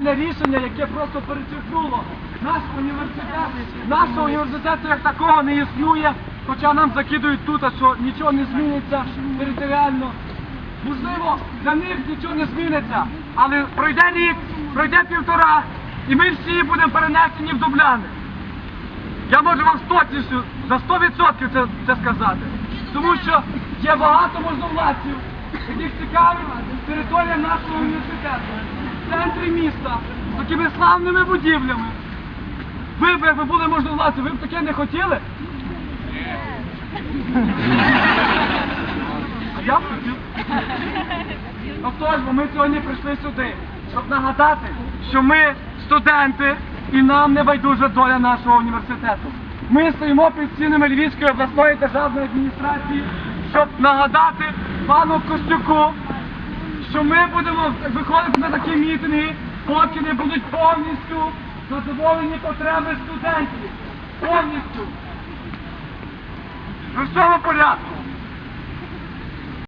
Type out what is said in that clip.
Рішення, яке просто перечеркнуло наш університет, нашого університету як такого не існує, хоча нам закидують тут, що нічого не зміниться територіально. Можливо, для них нічого не зміниться, але пройде рік, пройде півтора, і ми всі будемо перенесені в дубляни. Я можу вам з точністю за 100% це, це сказати. Тому що є багато можновладців, яких цікавить територія нашого університету, в центрі міста, з такими славними будівлями. Ви б, якби були можновладці, ви б таке не хотіли? А я б хотів. Ну ми сьогодні прийшли сюди, щоб нагадати, що ми студенти і нам не байдужа доля нашого університету. Ми стоїмо під стінами Львівської обласної державної адміністрації, щоб нагадати пану Костюку, що ми будемо виходити на такі мітинги, поки не будуть повністю задоволені потреби студентів. Повністю. В цьому порядку.